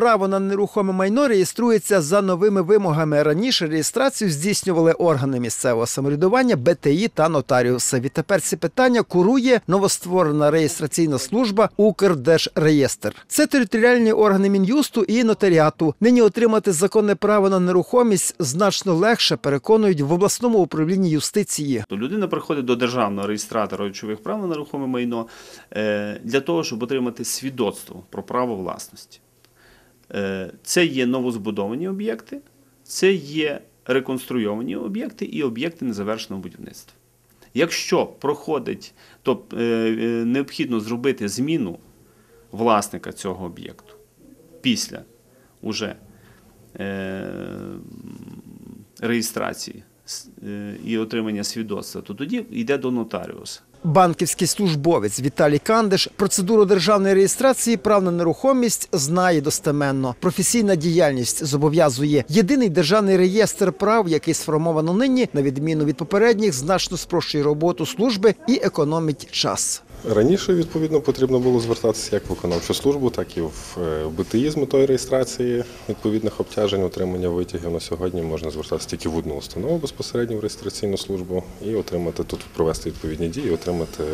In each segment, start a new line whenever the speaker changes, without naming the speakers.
право на нерухоме майно реєструється за новими вимогами. Раніше реєстрацію здійснювали органи місцевого самоврядування, БТІ та нотаріуси. Відтепер ці питання курує новостворена реєстраційна служба Укрдержреєстр. Це територіальні органи мін'юсту і нотаріату. Нині отримати законне право на нерухомість значно легше переконують в обласному управлінні юстиції.
Людина приходить до державного реєстратора речових прав на нерухоме майно е, для того, щоб отримати свідоцтво про право власності. Е, Це є новозбудовані об'єкти, це є реконструйовані об'єкти і об'єкти незавершеного будівництва. Якщо проходить, то е, е, необхідно зробити зміну власника цього об'єкту після уже реєстрації і отримання свідоцтва, то тоді йде до нотаріуса.
Банківський службовець Віталій Кандиш процедуру державної реєстрації прав на нерухомість знає достеменно. Професійна діяльність зобов'язує єдиний державний реєстр прав, який сформовано нині, на відміну від попередніх, значно спрощує роботу служби і економить час.
Раніше відповідно потрібно було звертатися як в виконавчу службу, так і в е, БТІ з метою реєстрації відповідних обтяжень, отримання витягів. На сьогодні можна звертатися тільки в одну установу безпосередньо в реєстраційну службу і отримати тут провести відповідні дії, отримати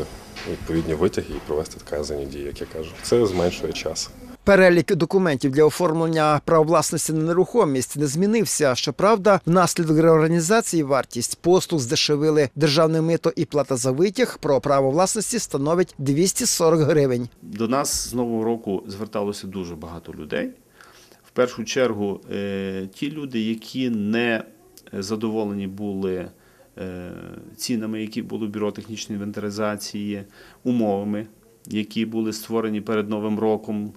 відповідні витяги і провести вказані дії, як я кажу. Це зменшує час.
Перелік документів для оформлення прав власності на нерухомість не змінився. Щоправда, внаслідок реорганізації вартість послуг здешевили державне мито і плата за витяг про право власності становить 240 гривень.
До нас з нового року зверталося дуже багато людей. В першу чергу, е, ті люди, які не задоволені були е, цінами, які були бюро технічної інвентаризації, умовами, які були створені перед Новим роком,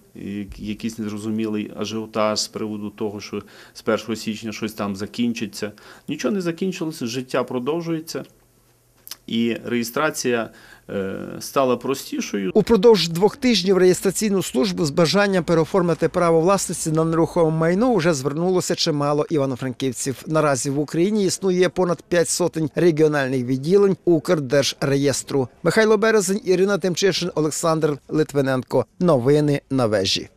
якийсь незрозумілий ажіотаж з приводу того, що з 1 січня щось там закінчиться. Нічого не закінчилося, життя продовжується. І реєстрація е, стала простішою.
Упродовж двох тижнів реєстраційну службу з бажанням переоформити право власності на нерухоме майно вже звернулося чимало івано-франківців. Наразі в Україні існує понад п'ять сотень регіональних відділень Укрдержреєстру. Михайло Березень, Ірина Тимчишин, Олександр Литвиненко. Новини на вежі.